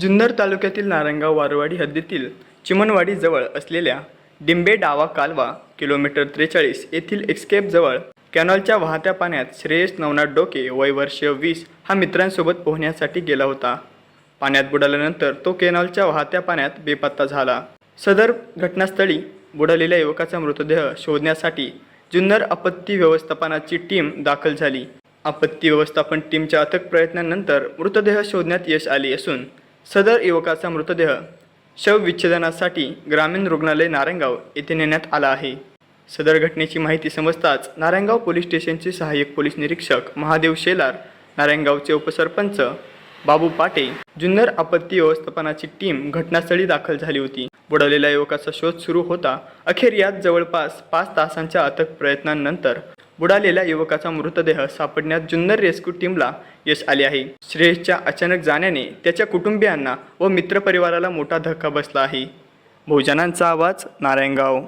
जुन्नर तालुक्यातील नारायणगाव वारवाडी हद्दीतील चिमनवाडीजवळ असलेल्या डिंबे डावा कालवा किलोमीटर त्रेचाळीस येथील एक्सकेपजवळ कॅनॉलच्या वाहत्या पाण्यात श्रेयस नवनाथ डोके वय वर्ष वीस हा मित्रांसोबत पोहण्यासाठी गेला होता. पाण्यात बुडाल्यानंतर तो कॅनॉलच्या वाहत्या पाण्यात बेपत्ता झाला. सदर घटनास्थळी बुडालेल्या युवकाचा मृतदेह शोधण्यासाठी जुन्नर आपत्ती व्यवस्थापनाची टीम दाखल झाली. आपत्ती व्यवस्थापन टीमच्या अथक प्रयत्नांनंतर मृतदेह शोधण्यात यश आले असून सदर युवकाचा मृतदेह शवविच्छेदनासाठी ग्रामीण रुग्णालय नारायणगाव येथे नेण्यात आला आहे. सदर घटनेची माहिती समजताच नारायणगाव पोलीस स्टेशनचे सहाय्यक पोलीस निरीक्षक महादेव शेलार नारायणगावचे उपसरपंच बाबू पाटे जुन्नर आपत्ती व्यवस्थापनाची टीम घटनास्थळी दाखल झाली होती. बुडवलेल्या युवकाचा शोध सुरू होता. अखेर यात जवळपास पाच तासांच्या अथक प्रयत्नांनंतर बुडालेल्या युवकाचा मृतदेह सापडण्यात जुन्नर रेस्क्यू टीमला यश आले आहे. श्रेयसच्या अचानक जाण्याने त्याच्या कुटुंबियांना व मित्रपरिवाराला मोठा धक्का बसला आहे. बहुजनांचा आवाज नारायणगाव.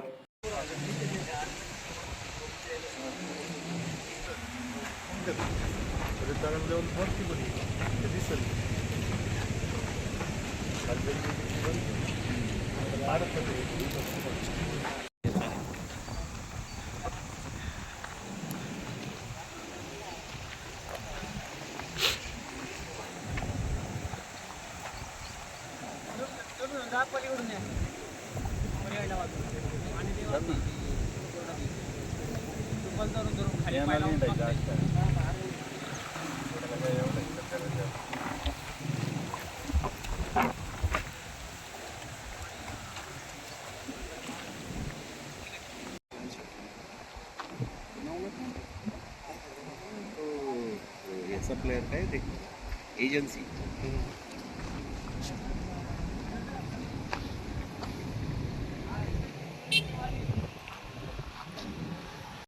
याचा प्लेअर काय ते एजन्सी